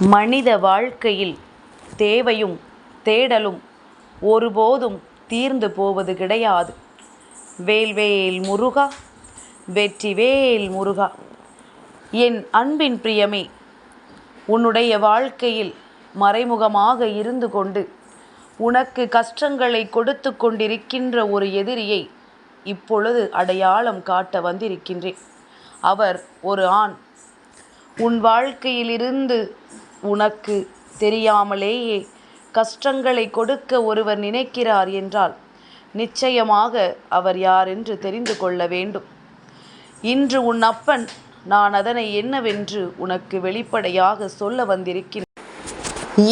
மனித வாழ்க்கையில் தேவையும் தேடலும் ஒருபோதும் தீர்ந்து போவது கிடையாது. வேல்வேல் முருகா வெற்றிவேல் முருகா. என் அன்பின் பிரியமே உன்னுடைய வாழ்க்கையில் மறைமுகமாக இருந்து கொண்டு உனக்கு கஷ்டங்களை கொடுத்து கொண்டிருக்கின்ற ஒரு எதிரியை இப்பொழுது அடையாளம் காட்ட வந்திருக்கின்றேன். அவர் ஒரு ஆண். உன் வாழ்க்கையிலிருந்து உனக்கு தெரியாமலேயே கஷ்டங்களை கொடுக்க ஒருவர் நினைக்கிறார் என்றால் நிச்சயமாக அவர் யார் என்று தெரிந்து கொள்ள வேண்டும். இன்று உன் அப்பன் நான் அதனை என்னவென்று உனக்கு வெளிப்படையாக சொல்ல வந்திருக்கிறேன்.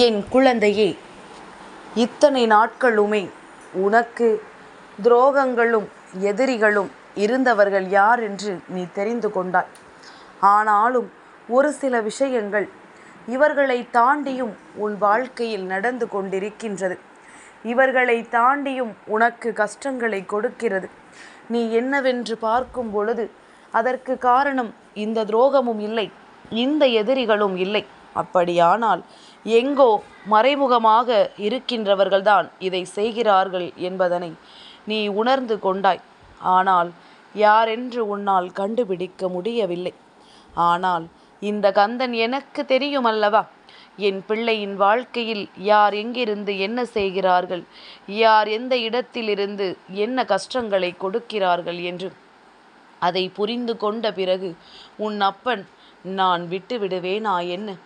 என் குழந்தையே இத்தனை நாட்களுமே உனக்கு துரோகங்களும் எதிரிகளும் இருந்தவர்கள் யார் என்று நீ தெரிந்து கொண்டாய். ஆனாலும் ஒரு சில விஷயங்கள் இவர்களை தாண்டியும் உன் வாழ்க்கையில் நடந்து கொண்டிருக்கின்றது. இவர்களை தாண்டியும் உனக்கு கஷ்டங்களை கொடுக்கிறது. நீ என்னவென்று பார்க்கும் பொழுது அதற்கு காரணம் இந்த துரோகமும் இல்லை இந்த எதிரிகளும் இல்லை. அப்படியானால் எங்கோ மறைமுகமாக இருக்கின்றவர்கள்தான் இதை செய்கிறார்கள் என்பதனை நீ உணர்ந்து கொண்டாய். ஆனால் யாரென்று உன்னால் கண்டுபிடிக்க முடியவில்லை. ஆனால் இந்த கந்தன் எனக்கு தெரியும் அல்லவா என் பிள்ளையின் வாழ்க்கையில் யார் எங்கிருந்து என்ன செய்கிறார்கள்? யார் எந்த இடத்திலிருந்து என்ன கஷ்டங்களை கொடுக்கிறார்கள் என்று. அதை புரிந்து கொண்ட பிறகு உன் அப்பன் நான் விட்டு விடுவேனா என்ன?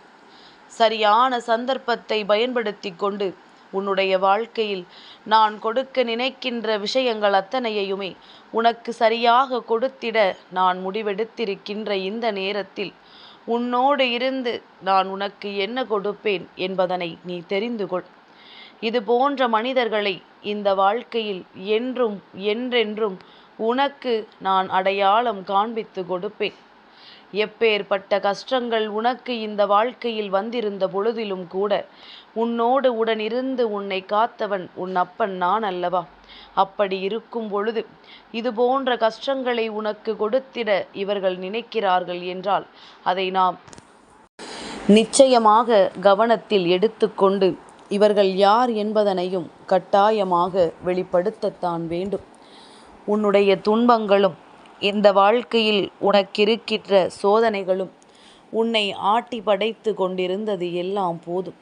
சரியான சந்தர்ப்பத்தை பயன்படுத்தி கொண்டு உன்னுடைய வாழ்க்கையில் நான் கொடுக்க நினைக்கின்ற விஷயங்கள் அத்தனையுமே உனக்கு சரியாக கொடுத்திட நான் முடிவெடுத்திருக்கின்ற இந்த நேரத்தில் உன்னோடு இருந்து நான் உனக்கு என்ன கொடுப்பேன் என்பதனை நீ தெரிந்து கொள். இது போன்ற மனிதர்களை இந்த வாழ்க்கையில் என்றும் என்றென்றும் உனக்கு நான் அடையாளம் காண்பித்து கொடுப்பேன். எப்பேற்பட்ட கஷ்டங்கள் உனக்கு இந்த வாழ்க்கையில் வந்திருந்த பொழுதிலும் கூட உன்னோடு உடனிருந்து உன்னை காத்தவன் உன் அப்பன் நான் அல்லவா? அப்படி இருக்கும் பொழுது இது போன்ற கஷ்டங்களை உனக்கு கொடுத்திட இவர்கள் நினைக்கிறார்கள் என்றால் அதை நாம் நிச்சயமாக கவனத்தில் எடுத்துக்கொண்டு இவர்கள் யார் என்பதனையும் கட்டாயமாக வெளிப்படுத்தத்தான் வேண்டும். உன்னுடைய துன்பங்களும் இந்த வாழ்க்கையில் உனக்கிருக்கின்ற சோதனைகளும் உன்னை ஆட்டி படைத்து கொண்டிருந்தது எல்லாம் போதும்.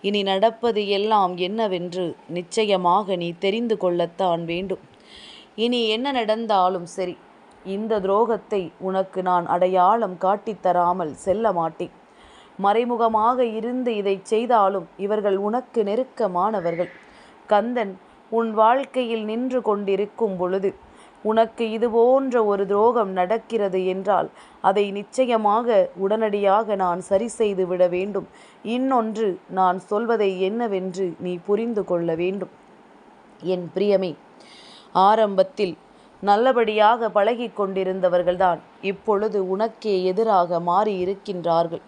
இனி நடப்பது எல்லாம் என்னவென்று நிச்சயமாக நீ தெரிந்து கொள்ளத்தான் வேண்டும். இனி என்ன நடந்தாலும் சரி இந்த துரோகத்தை உனக்கு நான் அடையாளம் காட்டித்தராமல் செல்ல மாட்டேன். மறைமுகமாக இருந்து இதை செய்தாலும் இவர்கள் உனக்கு நெருக்கமானவர்கள். கந்தன் உன் வாழ்க்கையில் நின்று கொண்டிருக்கும் பொழுது உனக்கு இது போன்ற ஒரு துரோகம் நடக்கிறது என்றால் அதை நிச்சயமாக உடனடியாக நான் சரி செய்து விட வேண்டும். இன்னொன்று நான் சொல்வதை என்னவென்று நீ புரிந்து கொள்ள வேண்டும். என் பிரியமே ஆரம்பத்தில் நல்லபடியாக பழகி கொண்டிருந்தவர்கள்தான் இப்பொழுது உனக்கே எதிராக மாறி இருக்கின்றார்கள்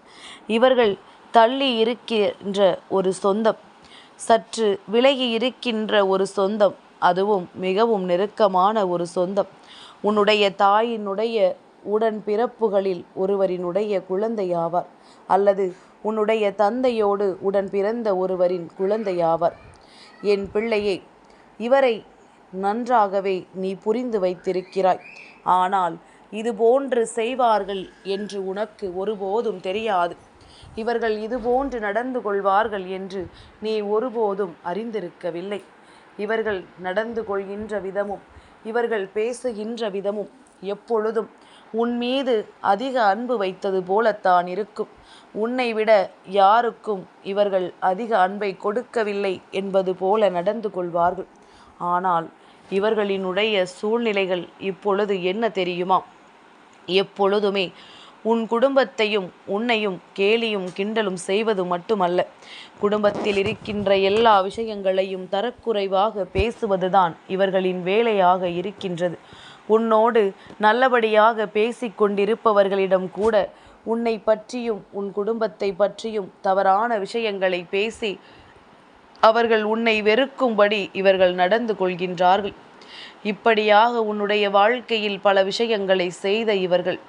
இவர்கள் தள்ளி இருக்கின்ற ஒரு சொந்தம் சற்று விலகி இருக்கின்ற ஒரு சொந்தம் அதுவும் மிகவும் நெருக்கமான ஒரு சொந்தம். உன்னுடைய தாயினுடைய உடன் பிறப்புகளில் ஒருவரினுடைய குழந்தையாவார் அல்லது உன்னுடைய தந்தையோடு உடன் பிறந்த ஒருவரின் குழந்தையாவார். என் பிள்ளையே இவரை நன்றாகவே நீ புரிந்து வைத்திருக்கிறாய். ஆனால் இது போன்று செய்வார்கள் என்று உனக்கு ஒருபோதும் தெரியாது. இவர்கள் இதுபோன்று நடந்து கொள்வார்கள் என்று நீ ஒருபோதும் அறிந்திருக்கவில்லை. இவர்கள் நடந்து கொள்கின்ற விதமும் இவர்கள் பேசுகின்ற விதமும் எப்பொழுதும் உன் மீது அதிக அன்பு வைத்தது போலத்தான் இருக்கும். உன்னை விட யாருக்கும் இவர்கள் அதிக அன்பை கொடுக்கவில்லை என்பது போல நடந்து கொள்வார்கள். ஆனால் இவர்களினுடைய சூழ்நிலைகள் இப்பொழுது என்ன தெரியுமா? எப்பொழுதுமே உன் குடும்பத்தையும் உன்னையும் கேலியும் கிண்டலும் செய்வது மட்டுமல்ல. குடும்பத்தில் இருக்கின்ற எல்லா விஷயங்களையும் தரக்குறைவாக பேசுவதுதான் இவர்களின் வேலையாக இருக்கின்றது. உன்னோடு நல்லபடியாக பேசிக்கொண்டிருப்பவர்களிடம் கூட உன்னை பற்றியும் உன் குடும்பத்தை பற்றியும் தவறான விஷயங்களை பேசி அவர்கள் உன்னை வெறுக்கும்படி இவர்கள் நடந்து கொள்கின்றார்கள். இப்படியாக உன்னுடைய வாழ்க்கையில் பல விஷயங்களை செய்த இவர்கள்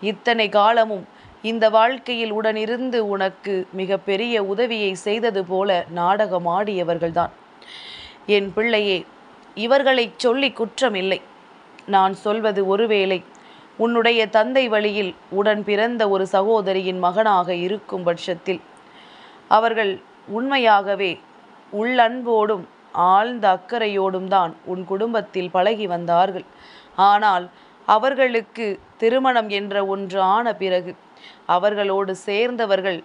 இத்தனை காலமும் இந்த வாழ்க்கையில் உடனிருந்து உனக்கு மிக பெரிய உதவியை செய்தது போல நாடகமாடியவர்கள்தான். என் பிள்ளையே இவர்களைச் சொல்லி குற்றமில்லை. நான் சொல்வது ஒருவேளை உன்னுடைய தந்தை வழியில் உடன் பிறந்த ஒரு சகோதரியின் மகனாக இருக்கும் பட்சத்தில் அவர்கள் உண்மையாகவே உள்ளன்போடும் ஆழ்ந்த அக்கறையோடும் தான் உன் குடும்பத்தில் பழகி வந்தார்கள். ஆனால் அவர்களுக்கு திருமணம் என்ற ஒன்று ஆன பிறகு அவர்களோடு சேர்ந்தவர்கள்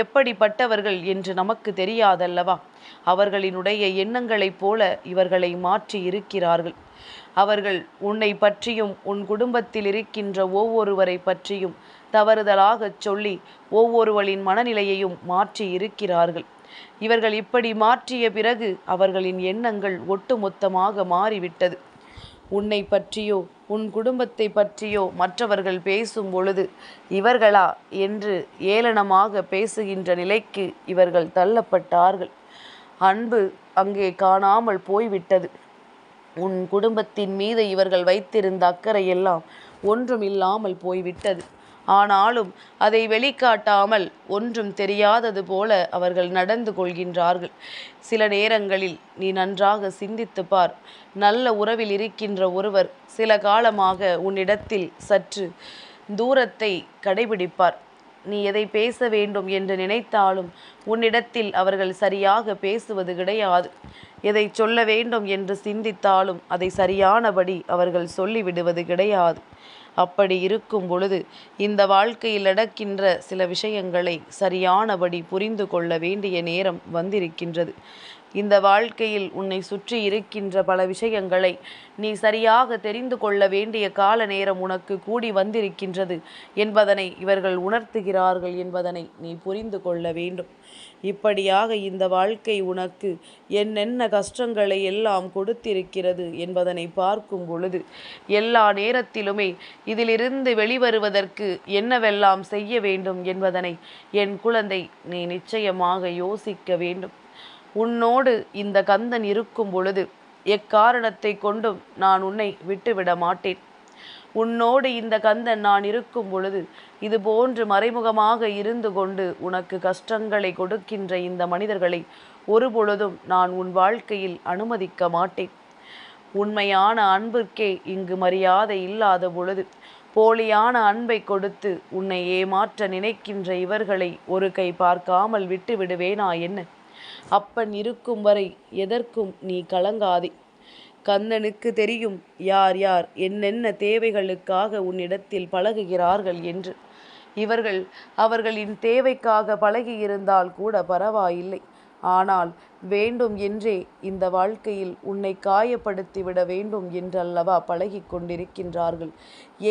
எப்படிப்பட்டவர்கள் என்று நமக்கு தெரியாதல்லவா? அவர்களினுடைய எண்ணங்களைப் போல இவர்களை மாற்றி இருக்கிறார்கள். அவர்கள் உன்னை பற்றியும் உன் குடும்பத்தில் இருக்கின்ற ஒவ்வொருவரை பற்றியும் தவறுதலாகச் சொல்லி ஒவ்வொருவரின் மனநிலையையும் மாற்றி இருக்கிறார்கள். இவர்கள் இப்படி மாற்றிய பிறகு அவர்களின் எண்ணங்கள் ஒட்டுமொத்தமாக மாறிவிட்டது. உன்னை பற்றியோ உன் குடும்பத்தை பற்றியோ மற்றவர்கள் பேசும் பொழுது இவர்களா என்று ஏளனமாக பேசுகின்ற நிலைக்கு இவர்கள் தள்ளப்பட்டார்கள். அன்பு அங்கே காணாமல் போய்விட்டது. உன் குடும்பத்தின் மீது இவர்கள் வைத்திருந்த அக்கறையெல்லாம் ஒன்றும் இல்லாமல் போய்விட்டது. ஆனாலும் அதை வெளிக்காட்டாமல் ஒன்றும் தெரியாதது போல அவர்கள் நடந்து கொள்கின்றார்கள். சில நேரங்களில் நீ நன்றாக சிந்தித்து பார். நல்ல உறவில் இருக்கின்ற ஒருவர் சில காலமாக உன்னிடத்தில் சற்று தூரத்தை கடைபிடிப்பார். நீ எதை பேச வேண்டும் என்று நினைத்தாலும் உன்னிடத்தில் அவர்கள் சரியாக பேசுவது கிடையாது. எதை சொல்ல வேண்டும் என்று சிந்தித்தாலும் அதை சரியானபடி அவர்கள் சொல்லிவிடுவது கிடையாது. அப்படி இருக்கும் பொழுது இந்த வாழ்க்கையில் நடக்கின்ற சில விஷயங்களை சரியானபடி புரிந்து கொள்ள வேண்டிய நேரம் வந்திருக்கின்றது. இந்த வாழ்க்கையில் உன்னை சுற்றி இருக்கின்ற பல விஷயங்களை நீ சரியாக தெரிந்து கொள்ள வேண்டிய கால நேரம் உனக்கு கூடி வந்திருக்கின்றது என்பதனை இவர்கள் உணர்த்துகிறார்கள் என்பதனை நீ புரிந்து கொள்ள வேண்டும். இப்படியாக இந்த வாழ்க்கை உனக்கு என்னென்ன கஷ்டங்களை எல்லாம் கொடுத்திருக்கிறது என்பதனை பார்க்கும் பொழுது எல்லா நேரத்திலுமே இதிலிருந்து வெளிவருவதற்கு என்னவெல்லாம் செய்ய வேண்டும் என்பதனை என் குழந்தை நீ நிச்சயமாக யோசிக்க வேண்டும். உன்னோடு இந்த கந்தன் இருக்கும் பொழுது எக்காரணத்தை கொண்டும் நான் உன்னை விட்டுவிட மாட்டேன். உன்னோடு இந்த கந்தன் நான் இருக்கும் பொழுது இது போன்று மறைமுகமாக இருந்து கொண்டு உனக்கு கஷ்டங்களை கொடுக்கின்ற இந்த மனிதர்களை ஒரு பொழுதும் நான் உன் வாழ்க்கையில் அனுமதிக்க மாட்டேன். உண்மையான அன்பிற்கே இங்கு மரியாதை இல்லாத பொழுது போலியான அன்பை கொடுத்து உன்னை ஏமாற்ற நினைக்கின்ற இவர்களை ஒரு கை பார்க்காமல் விட்டு விடுவேனா என்ன? அப்பன் இருக்கும் வரை எதற்கும் நீ கலங்காதே. கந்தனுக்கு தெரியும் யார் யார் என்னென்ன தேவைகளுக்காக உன்னிடத்தில் பழகுகிறார்கள் என்று. இவர்கள் அவர்களின் தேவைக்காக பழகியிருந்தால் கூட பரவாயில்லை. ஆனால் வேண்டும் என்றே இந்த வாழ்க்கையில் உன்னை காயப்படுத்திவிட வேண்டும் என்றல்லவா பழகி கொண்டிருக்கின்றார்கள்.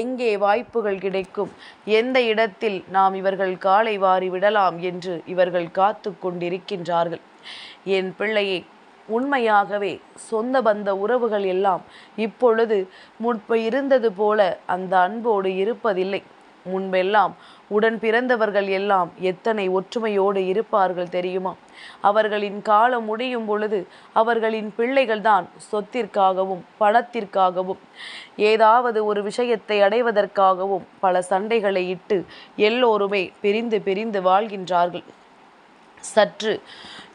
எங்கே வாய்ப்புகள் கிடைக்கும்? எந்த இடத்தில் நாம் இவர்கள் காலை வாரி விடலாம் என்று இவர்கள் காத்து கொண்டிருக்கின்றார்கள். என் பிள்ளையை உண்மையாகவே சொந்த பந்த உறவுகள் எல்லாம் இப்பொழுது முன்பு இருந்தது போல அந்த அன்போடு இருப்பதில்லை. முன்பெல்லாம் உடன் பிறந்தவர்கள் எல்லாம் எத்தனை ஒற்றுமையோடு இருப்பார்கள் தெரியுமா? அவர்களின் காலம் முடியும் பொழுது அவர்களின் பிள்ளைகள்தான் சொத்திற்காகவும் பணத்திற்காகவும் ஏதாவது ஒரு விஷயத்தை அடைவதற்காகவும் பல சண்டைகளை இட்டு எல்லோருமே பிரிந்து பிரிந்து வாழ்கின்றார்கள். சற்று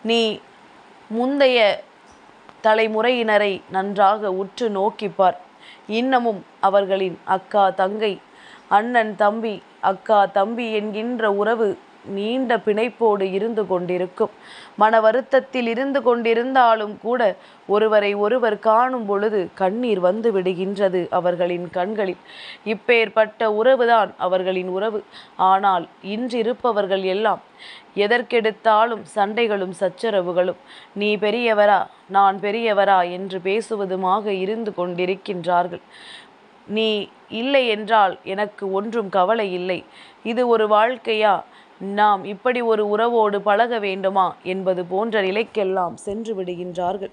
நீ முந்தைய தலைமுறையினரை நன்றாக உற்று நோக்கிப்பார் இன்னமும் அவர்களின் அக்கா தங்கை அண்ணன் தம்பி அக்கா தம்பி என்கின்ற உறவு நீண்ட பிணைப்போடு இருந்து கொண்டிருக்கும். மன வருத்தத்தில் இருந்து கொண்டிருந்தாலும் கூட ஒருவரை ஒருவர் காணும் பொழுது கண்ணீர் வந்து விடுகின்றது அவர்களின் கண்களில். இப்பேற்பட்ட உறவுதான் அவர்களின் உறவு. ஆனால் இன்றிருப்பவர்கள் எல்லாம் எதற்கெடுத்தாலும் சண்டைகளும் சச்சரவுகளும். நீ பெரியவரா நான் பெரியவரா என்று பேசுவதுமாக இருந்து கொண்டிருக்கின்றார்கள். நீ இல்லை என்றால் எனக்கு ஒன்றும் கவலை இல்லை. இது ஒரு வாழ்க்கையா? நாம் இப்படி ஒரு உறவோடு பழக வேண்டுமா? என்பது போன்ற நிலைக்கெல்லாம் சென்று விடுகின்றார்கள்.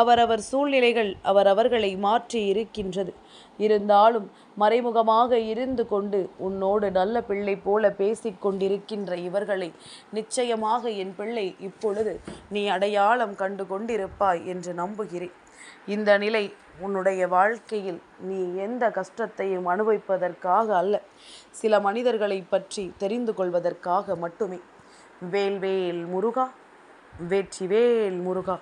அவரவர் சூழ்நிலைகள் அவரவர்களை மாற்றி இருக்கின்றது. இருந்தாலும் மறைமுகமாக இருந்து கொண்டு உன்னோடு நல்ல பிள்ளை போல பேசிக்கொண்டிருக்கின்ற இவர்களை நிச்சயமாக என் பிள்ளை இப்பொழுது நீ அடையாளம் கண்டு கொண்டிருப்பாய் என்று நம்புகிறேன். இந்த நிலை உன்னுடைய வாழ்க்கையில் நீ எந்த கஷ்டத்தையும் அனுபவிப்பதற்காக அல்ல சில மனிதர்களை பற்றி தெரிந்து கொள்வதற்காக மட்டுமே. வேல்வேல் முருகா வெற்றிவேல் முருகா.